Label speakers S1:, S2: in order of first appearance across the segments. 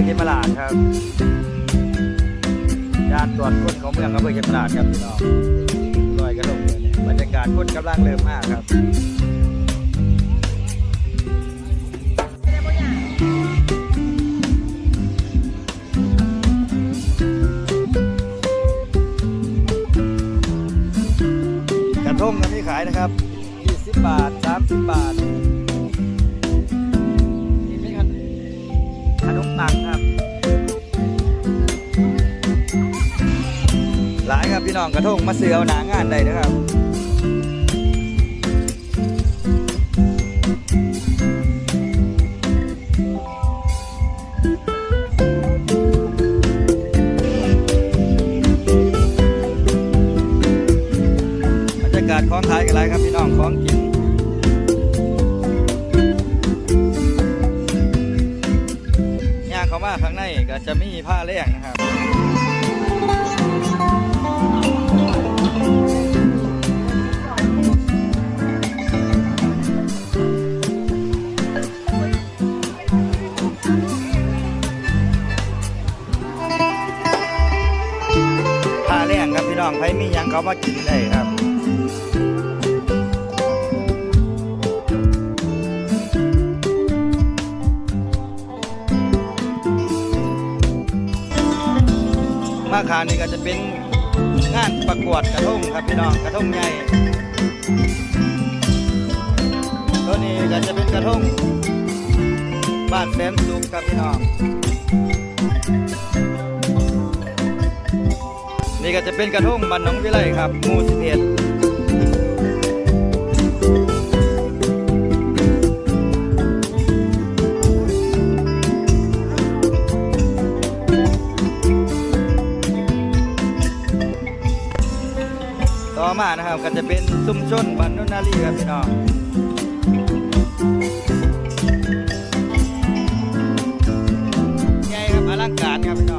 S1: อเขมราชครับด่านตรวจคนของเมืองอำเภอเขมราชครับพี่น้องลอยกระทงเนี่ยบรรยากาศคนกำลังเริ่มมากครับกระทงก็มีขายนะครับ 20 บาท 30 บาท พี่น้องกระทงมาเสือเอาหนางานได้นะครับบรรยากาศของขายกันไรครับพี่น้องของกินย่างเขามาข้างในก็จะมีผ้าแรงนะครับ ครับพี่น้องใครมีหยังเขามากินได้ครับมาขานี่ก็จะเป็นงานประกวดกระทงครับพี่น้องกระทงใหญ่ตัวนี้ก็จะเป็นกระทงบ้านแสนสุขครับพี่น้อง นี่ก็จะเป็นกระทงบ้านหนองวิไลครับหมู่สิบเอ็ดต่อมานะครับก็จะเป็นซุ้มชนบ้านนุนนาลีครับพี่น้องใหญ่ครับอลังการครับ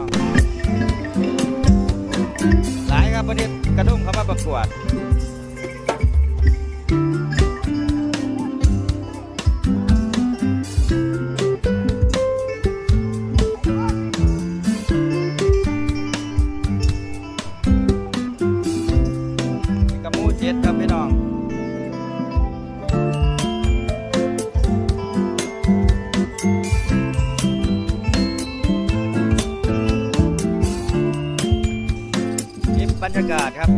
S1: ปรันนี้กระทุ่งเขามาประกวด บรรยากาศครับ